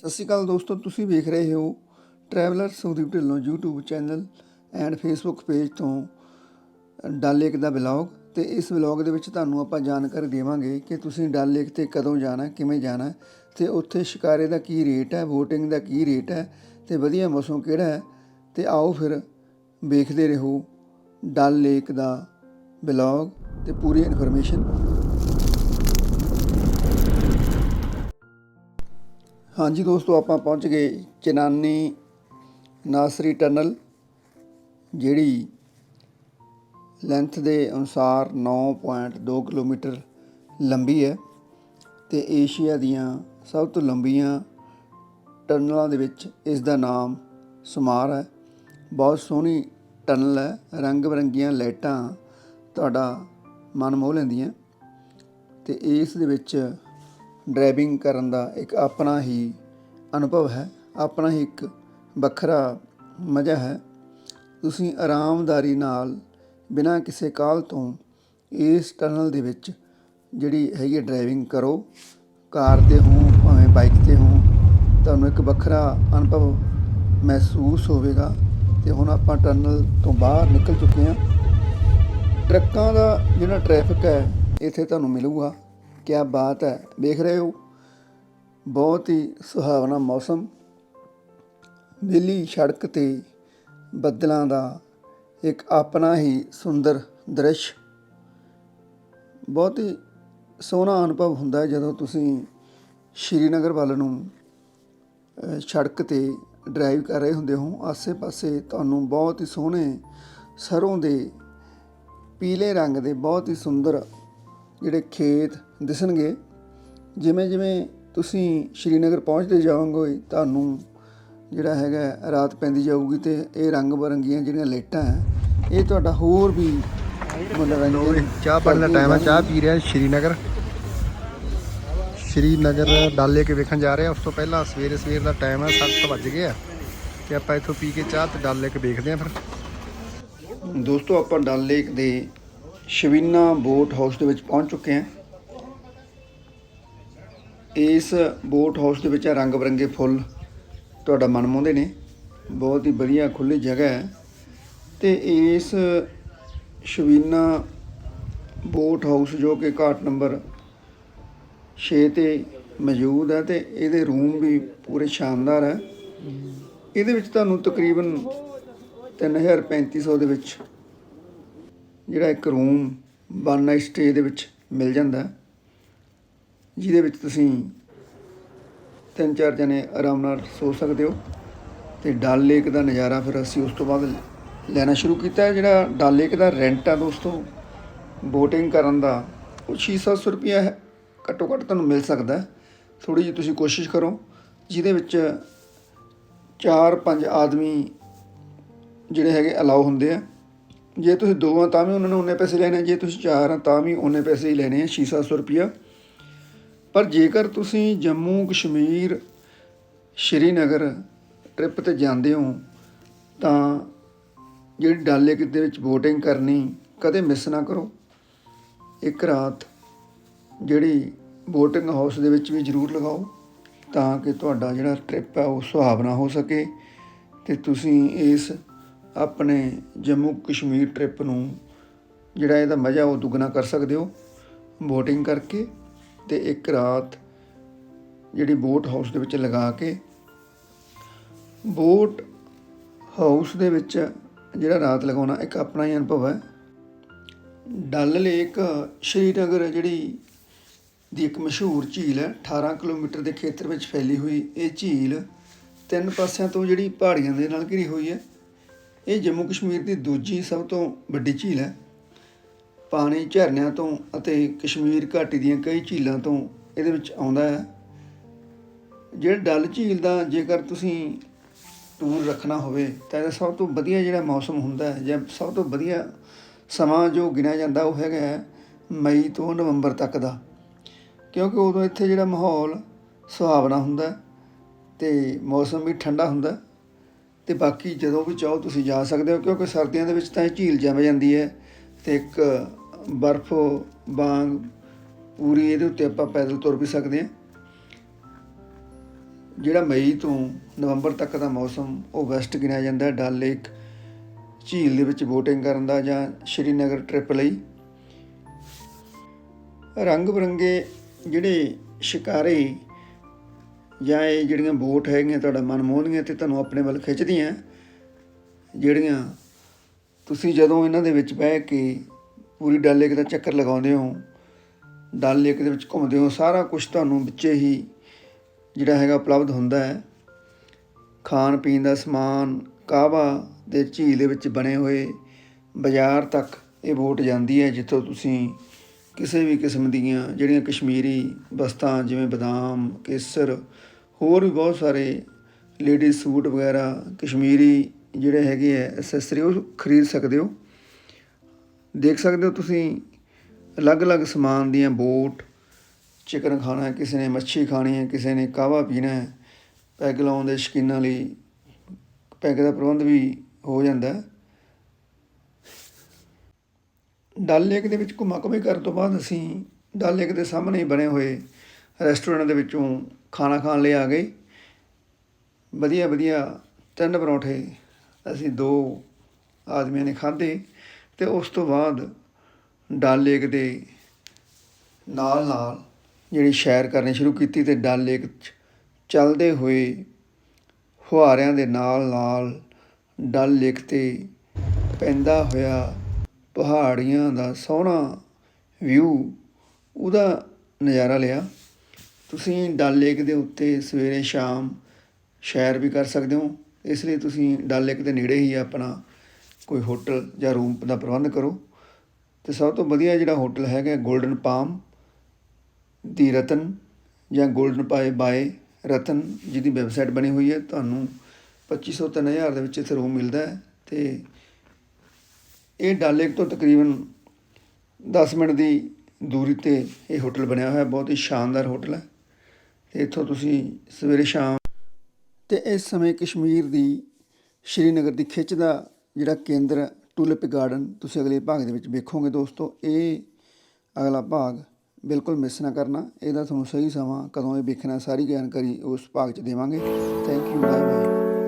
ਸਤਿ ਸ਼੍ਰੀ ਅਕਾਲ ਦੋਸਤੋ, ਤੁਸੀਂ ਵੇਖ ਰਹੇ ਹੋ traveller Sukhdeep Dhillon YouTube channel and Facebook page ਤੋਂ ਡਲ ਲੇਕ ਦਾ ਵਲੌਗ ਤੇ ਇਸ ਵਲੌਗ ਦੇ ਵਿੱਚ ਤੁਹਾਨੂੰ ਆਪਾਂ ਜਾਣਕਾਰੀ ਦੇਵਾਂਗੇ ਕਿ ਤੁਸੀਂ ਡਲ ਲੇਕ ਤੇ ਕਦੋਂ ਜਾਣਾ, ਕਿਵੇਂ ਜਾਣਾ ਤੇ ਉੱਥੇ ਸ਼ਿਕਾਰੇ ਦਾ ਕੀ ਰੇਟ ਹੈ VOTING ਦਾ ਕੀ ਰੇਟ ਹੈ ਤੇ ਵਧੀਆ ਮੌਸਮ ਕਿਹੜਾ ਹੈ ਤੇ ਆਓ ਫਿਰ ਵੇਖਦੇ ਰਹੋ ਡਲ ਲੇਕ ਦਾ ਵਲੌਗ ਤੇ ਪੂਰੀ ਇਨਫੋਰਮੇਸ਼ਨ ਹਾਂਜੀ ਦੋਸਤੋ, ਆਪਾਂ ਪਹੁੰਚ ਗਏ ਚਨਾਨੀ ਨਾਸਰੀ ਟਨਲ, ਜਿਹੜੀ ਲੈਂਥ ਦੇ ਅਨੁਸਾਰ 9.2 ਕਿਲੋਮੀਟਰ ਲੰਬੀ ਹੈ ਤੇ ਏਸ਼ੀਆ ਦੀਆਂ ਸਭ ਤੋਂ ਲੰਬੀਆਂ ਟਨਲਾਂ ਦੇ ਵਿੱਚ ਇਸ ਦਾ ਨਾਮ ਸਮਾਰ ਹੈ। ਬਹੁਤ ਸੋਹਣੀ ਟਨਲ ਹੈ, ਰੰਗ ਬਰੰਗੀਆਂ ਲਾਈਟਾਂ ਤੁਹਾਡਾ ਮਨ ਮੋਹ ਲੈਂਦੀਆਂ ਤੇ ਇਸ ਦੇ ਵਿੱਚ ਡਰਾਈਵਿੰਗ ਕਰਨ ਦਾ ਇੱਕ ਆਪਣਾ ਹੀ ਅਨੁਭਵ ਹੈ, ਆਪਣਾ ਹੀ ਇੱਕ ਵੱਖਰਾ ਮਜ਼ਾ ਹੈ। ਤੁਸੀਂ ਆਰਾਮਦਾਰੀ ਨਾਲ ਬਿਨਾਂ ਕਿਸੇ ਕਾਲ ਤੋਂ ਇਸ ਟਨਲ ਦੇ ਵਿੱਚ ਜਿਹੜੀ ਹੈਗੀ ਹੈ ਡਰਾਈਵਿੰਗ ਕਰੋ। ਕਾਰ ਤੇ ਹੋ, ਭਾਵੇਂ ਬਾਈਕ ਤੇ ਹੋ, ਤੁਹਾਨੂੰ ਇੱਕ ਵੱਖਰਾ ਅਨੁਭਵ ਮਹਿਸੂਸ ਹੋਵੇਗਾ ਤੇ ਹੁਣ ਆਪਾਂ ਟਨਲ ਤੋਂ ਬਾਹਰ ਨਿਕਲ ਚੁੱਕੇ ਹਾਂ। ਟਰੱਕਾਂ ਦਾ ਜਿਹੜਾ ਟ੍ਰੈਫਿਕ ਹੈ, ਇੱਥੇ ਤੁਹਾਨੂੰ ਮਿਲੂਗਾ। ਕਿਆ ਬਾਤ ਹੈ। ਵੇਖ ਰਹੇ ਹੋ? ਬਹੁਤ ਹੀ ਸੁਹਾਵਣਾ ਮੌਸਮ। ਨੀਲੀ ਸੜਕ ਤੇ ਬੱਦਲਾਂ ਦਾ ਇੱਕ ਆਪਣਾ ਹੀ ਸੁੰਦਰ ਦ੍ਰਿਸ਼। ਬਹੁਤ ਹੀ ਸੋਹਣਾ ਅਨੁਭਵ ਹੁੰਦਾ ਜਦੋਂ ਤੁਸੀਂ ਸ਼੍ਰੀਨਗਰ ਵੱਲ ਨੂੰ ਸੜਕ ਤੇ ਡਰਾਈਵ ਕਰ ਰਹੇ ਹੁੰਦੇ ਹੋ। ਆਸੇ-ਪਾਸੇ ਤੁਹਾਨੂੰ ਬਹੁਤ ਹੀ ਸੋਹਣੇ ਸਰੋਂ ਦੇ ਪੀਲੇ ਰੰਗ ਦੇ ਬਹੁਤ ਹੀ ਸੁੰਦਰ ਜਿਹੜੇ ਖੇਤ ਦਿਸਣਗੇ। ਜਿਵੇਂ ਜਿਵੇਂ ਤੁਸੀਂ ਸ਼੍ਰੀਨਗਰ ਪਹੁੰਚਦੇ ਜਾਓਗੇ ਤੁਹਾਨੂੰ ਜਿਹੜਾ ਹੈਗਾ ਰਾਤ ਪੈਂਦੀ ਜਾਊਗੀ ਤੇ ਇਹ ਰੰਗ ਬਰੰਗੀਆਂ ਜਿਹੜੀਆਂ ਲਾਈਟਾਂ ਹੈ ਇਹ ਤੁਹਾਡਾ ਹੋਰ ਵੀ ਮਨੋਰੰਜਨ ਚਾਹ ਪਾਣੀ ਦਾ ਟਾਈਮ ਹੈ ਚਾਹ ਪੀ ਰਿਹਾ ਸ਼੍ਰੀਨਗਰ। ਸ਼੍ਰੀਨਗਰ ਡਲ ਲੇਕ ਵੇਖਣ ਜਾ ਰਹੇ ਆ ਉਸ ਤੋਂ ਪਹਿਲਾਂ ਸਵੇਰੇ ਸਵੇਰ ਦਾ ਟਾਈਮ ਹੈ 7 ਵੱਜ ਗਏ ਆ ਤੇ ਆਪਾਂ ਇੱਥੋਂ ਪੀ ਕੇ ਚਾਹ ਤੇ ਡਲ ਲੇਕ ਵੇਖਦੇ ਆ ਫਿਰ। ਦੋਸਤੋ ਆਪਾਂ ਡਲ ਲੇਕ ਦੇ ਸ਼ਵੀਨਾ ਬੋਟ ਹਾਊਸ ਦੇ ਵਿੱਚ ਪਹੁੰਚ ਚੁੱਕੇ ਹਾਂ। ਇਸ ਬੋਟ ਹਾਊਸ ਦੇ ਵਿੱਚ ਰੰਗ ਬਰੰਗੇ ਫੁੱਲ ਤੁਹਾਡਾ ਮਨ ਮੋਹਦੇ ਨੇ। ਬਹੁਤ ਹੀ ਵਧੀਆ ਖੁੱਲੀ ਜਗ੍ਹਾ ਹੈ। ਤੇ ਇਸ ਸ਼ਵੀਨਾ ਬੋਟ ਹਾਊਸ ਜੋ ਕਿ ਘਾਟ ਨੰਬਰ 6 ਤੇ ਮੌਜੂਦ ਹੈ ਤੇ ਇਹਦੇ ਰੂਮ ਵੀ ਪੂਰੇ ਸ਼ਾਨਦਾਰ ਹੈ। ਇਹਦੇ ਵਿੱਚ ਤੁਹਾਨੂੰ ਤਕਰੀਬਨ 3350 ਦੇ ਵਿੱਚ ਜਿਹੜਾ ਇੱਕ ਰੂਮ ਵਨ ਨਾਈਟ ਸਟੇ ਦੇ ਵਿੱਚ ਮਿਲ ਜਾਂਦਾ ਹੈ, ਜਿਹਦੇ ਵਿੱਚ ਤੁਸੀਂ ਤਿੰਨ ਚਾਰ ਜਣੇ ਆਰਾਮ ਨਾਲ ਸੋ ਸਕਦੇ ਹੋ ਤੇ ਡਲ ਲੇਕ ਦਾ ਨਜ਼ਾਰਾ ਫਿਰ ਅਸੀਂ ਉਸ ਤੋਂ ਬਾਅਦ ਲੈਣਾ ਸ਼ੁਰੂ ਕੀਤਾ ਜਿਹੜਾ ਡਲ ਲੇਕ ਦਾ ਰੈਂਟ ਆ ਦੋਸਤੋ ਬੋਟਿੰਗ ਕਰਨ ਦਾ, ਉਹ 600 ਰੁਪਇਆ ਹੈ। ਘੱਟੋ ਘੱਟ ਤੁਹਾਨੂੰ ਮਿਲ ਸਕਦਾ ਹੈ। ਥੋੜੀ ਜਿਹੀ ਤੁਸੀਂ ਕੋਸ਼ਿਸ਼ ਕਰੋ, ਜਿਹਦੇ ਵਿੱਚ ਚਾਰ ਪੰਜ ਆਦਮੀ ਜਿਹੜੇ ਹੈਗੇ ਅਲਾਉ ਹੁੰਦੇ ਆ। ਜੇ ਤੁਸੀਂ ਦੋ ਆ ਤਾਂ ਵੀ ਉਹਨਾਂ ਨੇ ਉਹਨੇ ਪੈਸੇ ਲੈਣੇ ਜੇ ਤੁਸੀਂ ਚਾਰ ਆ ਤਾਂ ਵੀ ਉਹਨੇ ਪੈਸੇ ਹੀ ਲੈਣੇ ਆ 6-700 ਰੁਪਿਆ ਪਰ ਜੇਕਰ ਤੁਸੀਂ ਜੰਮੂ, ਕਸ਼ਮੀਰ, ਸ਼੍ਰੀਨਗਰ ਟ੍ਰਿਪ ਤੇ ਜਾਂਦੇ ਹੋ, ਤਾਂ ਜਿਹੜੀ ਡਲ ਲੇਕ ਦੇ ਵਿੱਚ ਬੋਟਿੰਗ ਕਰਨੀ ਕਦੇ ਮਿਸ ਨਾ ਕਰੋ। ਇੱਕ ਰਾਤ ਜਿਹੜੀ ਬੋਟਿੰਗ ਹਾਊਸ ਦੇ ਵਿੱਚ ਵੀ ਜ਼ਰੂਰ ਲਗਾਓ, ਤਾਂ ਕਿ ਤੁਹਾਡਾ ਜਿਹੜਾ ਟ੍ਰਿਪ ਹੈ ਉਹ ਸੁਹਾਵਣਾ ਹੋ ਸਕੇ ਤੇ ਤੁਸੀਂ ਇਸ ਆਪਣੇ ਜੰਮੂ, ਕਸ਼ਮੀਰ ਟ੍ਰਿਪ ਨੂੰ ਜਿਹੜਾ ਇਹਦਾ ਮਜ਼ਾ ਉਹ ਦੁੱਗਣਾ ਕਰ ਸਕਦੇ ਹੋ। ਬੋਟਿੰਗ ਕਰਕੇ ਤੇ ਇੱਕ ਰਾਤ ਜਿਹੜੀ ਬੋਟ ਹਾਊਸ ਦੇ ਵਿੱਚ ਲਗਾ ਕੇ, ਬੋਟ ਹਾਊਸ ਦੇ ਵਿੱਚ ਜਿਹੜਾ ਰਾਤ ਲਗਾਉਣਾ ਇੱਕ ਆਪਣਾ ਹੀ ਅਨੁਭਵ ਹੈ। ਡਲ ਲੇਕ ਸ਼੍ਰੀਨਗਰ ਜਿਹੜੀ ਦੀ ਇੱਕ ਮਸ਼ਹੂਰ ਝੀਲ ਹੈ 18 ਕਿਲੋਮੀਟਰ ਦੇ ਖੇਤਰ ਵਿੱਚ ਫੈਲੀ ਹੋਈ ਇਹ ਝੀਲ ਤਿੰਨ ਪਾਸਿਆਂ ਤੋਂ ਜਿਹੜੀ ਪਹਾੜੀਆਂ ਦੇ ਨਾਲ ਘਿਰੀ ਹੋਈ ਹੈ। ਇਹ ਜੰਮੂ ਕਸ਼ਮੀਰ ਦੀ ਦੂਜੀ ਸਭ ਤੋਂ ਵੱਡੀ ਝੀਲ ਹੈ। ਪਾਣੀ ਝਰਨਿਆਂ ਤੋਂ ਅਤੇ ਕਸ਼ਮੀਰ ਘਾਟੀ ਦੀਆਂ ਕਈ ਝੀਲਾਂ ਤੋਂ ਇਹਦੇ ਵਿੱਚ ਆਉਂਦਾ ਹੈ। ਜਿਹੜਾ ਡਲ ਝੀਲ ਦਾ ਜੇਕਰ ਤੁਸੀਂ ਟੂਰ ਰੱਖਣਾ ਹੋਵੇ, ਤਾਂ ਇਹਦਾ ਸਭ ਤੋਂ ਵਧੀਆ ਜਿਹੜਾ ਮੌਸਮ ਹੁੰਦਾ ਹੈ, ਜਾਂ ਸਭ ਤੋਂ ਵਧੀਆ ਸਮਾਂ ਜੋ ਗਿਣਿਆ ਜਾਂਦਾ ਉਹ ਹੈਗਾ ਹੈ ਮਈ ਤੋਂ ਨਵੰਬਰ ਤੱਕ ਦਾ। ਕਿਉਂਕਿ ਉਦੋਂ ਇੱਥੇ ਜਿਹੜਾ ਮਾਹੌਲ ਸੁਹਾਵਣਾ ਹੁੰਦਾ ਹੈ ਤੇ ਮੌਸਮ ਵੀ ਠੰਡਾ ਹੁੰਦਾ ਹੈ ਤੇ ਬਾਕੀ ਜਦੋਂ ਵੀ ਚਾਹੋ ਤੁਸੀਂ ਜਾ ਸਕਦੇ ਹੋ, ਕਿਉਂਕਿ ਸਰਦੀਆਂ ਦੇ ਵਿੱਚ ਤਾਂ ਇਹ ਝੀਲ ਜੰਮ ਜਾਂਦੀ ਹੈ ਤੇ ਇੱਕ ਬਰਫ਼ ਵਾਂਗ ਪੂਰੀ ਇਹਦੇ ਉੱਤੇ ਆਪਾਂ ਪੈਦਲ ਤੁਰ ਵੀ ਸਕਦੇ ਹਾਂ। ਜਿਹੜਾ ਮਈ ਤੋਂ ਨਵੰਬਰ ਤੱਕ ਦਾ ਮੌਸਮ, ਉਹ ਵੈਸਟ ਗਿਣਿਆ ਜਾਂਦਾ ਹੈ। ਡਲ ਲੇਕ, ਝੀਲ ਦੇ ਵਿੱਚ ਬੋਟਿੰਗ ਕਰਨ ਦਾ ਜਾਂ ਸ਼੍ਰੀਨਗਰ ਟ੍ਰਿਪ ਲਈ। ਰੰਗ ਬਰੰਗੇ ਜਿਹੜੇ ਸ਼ਿਕਾਰੇ ਜਾਂ ਇਹ ਜਿਹੜੀਆਂ ਬੋਟ ਹੈਗੀਆਂ ਤੁਹਾਡਾ ਮਨ ਮੋਹਦੀਆਂ ਤੇ ਤੁਹਾਨੂੰ ਆਪਣੇ ਵੱਲ ਖਿੱਚਦੀਆਂ, ਜਿਹੜੀਆਂ ਤੁਸੀਂ ਜਦੋਂ ਇਹਨਾਂ ਦੇ ਵਿੱਚ ਬਹਿ ਕੇ ਪੂਰੀ ਡਲ ਲੇਕ ਦਾ ਚੱਕਰ ਲਗਾਉਂਦੇ ਹੋ, ਡਲ ਲੇਕ ਦੇ ਵਿੱਚ ਘੁੰਮਦੇ ਹੋ, ਸਾਰਾ ਕੁਝ ਤੁਹਾਨੂੰ ਵਿੱਚੇ ਹੀ ਜਿਹੜਾ ਹੈਗਾ ਉਪਲਬਧ ਹੁੰਦਾ ਹੈ। ਖਾਣ ਪੀਣ ਦਾ ਸਮਾਨ, ਕਾਹਵਾ ਦੇ ਝੀਲ ਦੇ ਵਿੱਚ ਬਣੇ ਹੋਏ ਬਾਜ਼ਾਰ ਤੱਕ ਇਹ ਵੋਟ ਜਾਂਦੀ ਹੈ, ਜਿੱਥੋਂ ਤੁਸੀਂ ਕਿਸੇ ਵੀ ਕਿਸਮ ਦੀਆਂ ਜਿਹੜੀਆਂ ਕਸ਼ਮੀਰੀ ਵਸਤਾਂ ਜਿਵੇਂ ਬਦਾਮ, ਕੇਸਰ, ਹੋਰ ਵੀ ਬਹੁਤ ਸਾਰੇ ਲੇਡੀਜ਼ ਸੂਟ ਵਗੈਰਾ ਕਸ਼ਮੀਰੀ ਜਿਹੜੇ ਹੈਗੇ ਆ ਐਸੈਸਰੀ ਉਹ ਖਰੀਦ ਸਕਦੇ ਹੋ। ਦੇਖ ਸਕਦੇ ਹੋ ਤੁਸੀਂ ਅਲੱਗ-ਅਲੱਗ ਸਮਾਨ ਦੀਆਂ ਬੋਟ, ਚਿਕਨ ਖਾਣਾ ਹੈ, ਕਿਸੇ ਨੇ ਮੱਛੀ ਖਾਣੀ ਹੈ, ਕਿਸੇ ਨੇ ਕਾਹਵਾ ਪੀਣਾ ਹੈ, ਪੈਗ ਲਾਉਣ ਦੇ ਸ਼ੌਕੀਨਾਂ ਲਈ ਪੈਗ ਦਾ ਪ੍ਰਬੰਧ ਵੀ ਹੋ ਜਾਂਦਾ ਹੈ। ਡਲ ਲੇਕ ਦੇ ਵਿੱਚ ਘੁੰਮਾ ਘੁੰਮੀ ਕਰਨ ਤੋਂ ਬਾਅਦ ਅਸੀਂ ਡਲ ਲੇਕ ਦੇ ਸਾਹਮਣੇ ਬਣੇ ਹੋਏ ਰੈਸਟੋਰੈਂਟ ਦੇ ਵਿੱਚੋਂ ਖਾਣਾ ਖਾਣ ਲਈ ਆ ਗਏ। ਵਧੀਆ ਵਧੀਆ ਤਿੰਨ ਪਰੌਂਠੇ ਅਸੀਂ ਦੋ ਆਦਮੀਆਂ ਨੇ ਖਾਧੇ। ਅਤੇ ਉਸ ਤੋਂ ਬਾਅਦ ਡਲ ਲੇਕ ਦੇ ਨਾਲ ਨਾਲ ਜਿਹੜੀ ਸੈਰ ਕਰਨੀ ਸ਼ੁਰੂ ਕੀਤੀ ਅਤੇ ਡਲ ਲੇਕ 'ਚ ਚੱਲਦੇ ਹੋਏ ਫੁਹਾਰਿਆਂ ਦੇ ਨਾਲ ਨਾਲ ਡਲ ਲੇਕ ਤੇ ਪੈਂਦਾ ਹੋਇਆ ਪਹਾੜੀਆਂ ਦਾ ਸੋਹਣਾ ਵਿਊ ਉਹਦਾ ਨਜ਼ਾਰਾ ਲਿਆ। ਤੁਸੀਂ ਡਲ ਲੇਕ ਦੇ ਉੱਤੇ ਸਵੇਰੇ ਸ਼ਾਮ ਸੈਰ ਵੀ ਕਰ ਸਕਦੇ ਹੋ। ਇਸ ਲਈ ਤੁਸੀਂ ਡਲ ਲੇਕ ਦੇ ਨੇੜੇ ਹੀ ਆਪਣਾ ਕੋਈ ਹੋਟਲ ਜਾਂ ਰੂਮ ਦਾ ਪ੍ਰਬੰਧ ਕਰੋ। ਤੇ ਸਭ ਤੋਂ ਵਧੀਆ ਜਿਹੜਾ ਹੋਟਲ ਹੈਗਾ 골ਡਨ ਪਾਮ ਦੀ ਰਤਨ ਜਾਂ 골ਡਨ ਪਾਏ ਬਾਏ ਰਤਨ ਜਿਹਦੀ ਵੈਬਸਾਈਟ ਬਣੀ ਹੋਈ ਹੈ। ਤੁਹਾਨੂੰ 2500 3000 ਦੇ ਵਿੱਚ ਇੱਥੇ ਰੂਮ ਮਿਲਦਾ ਹੈ ਤੇ ਇਹ ਡਲ ਲੇਕ ਤੋਂ ਤਕਰੀਬਨ 10 ਮਿੰਟ ਦੀ ਦੂਰੀ ਤੇ ਇਹ ਹੋਟਲ ਬਣਿਆ ਹੋਇਆ। ਬਹੁਤ ਹੀ ਸ਼ਾਨਦਾਰ ਹੋਟਲ ਹੈ ਤੇ ਇੱਥੋਂ ਤੁਸੀਂ ਸਵੇਰੇ ਸ਼ਾਮ ਤੇ ਇਸ ਸਮੇਂ ਕਸ਼ਮੀਰ ਦੀ ਸ਼੍ਰੀਨਗਰ ਦੀ ਖਿੱਚ ਦਾ ਜਿਹੜਾ ਕੇਂਦਰ ਟੂਲਿਪ ਗਾਰਡਨ ਤੁਸੀਂ ਅਗਲੇ ਭਾਗ ਦੇ ਵਿੱਚ ਵੇਖੋਗੇ ਦੋਸਤੋ, ਇਹ ਅਗਲਾ ਭਾਗ ਬਿਲਕੁਲ ਮਿਸ ਨਾ ਕਰਨਾ। ਇਹਦਾ ਤੁਹਾਨੂੰ ਸਹੀ ਸਮਾਂ ਕਦੋਂ ਇਹ ਵੇਖਣਾ ਸਾਰੀ ਜਾਣਕਾਰੀ ਉਸ ਭਾਗ 'ਚ ਦੇਵਾਂਗੇ। Thank you bye bye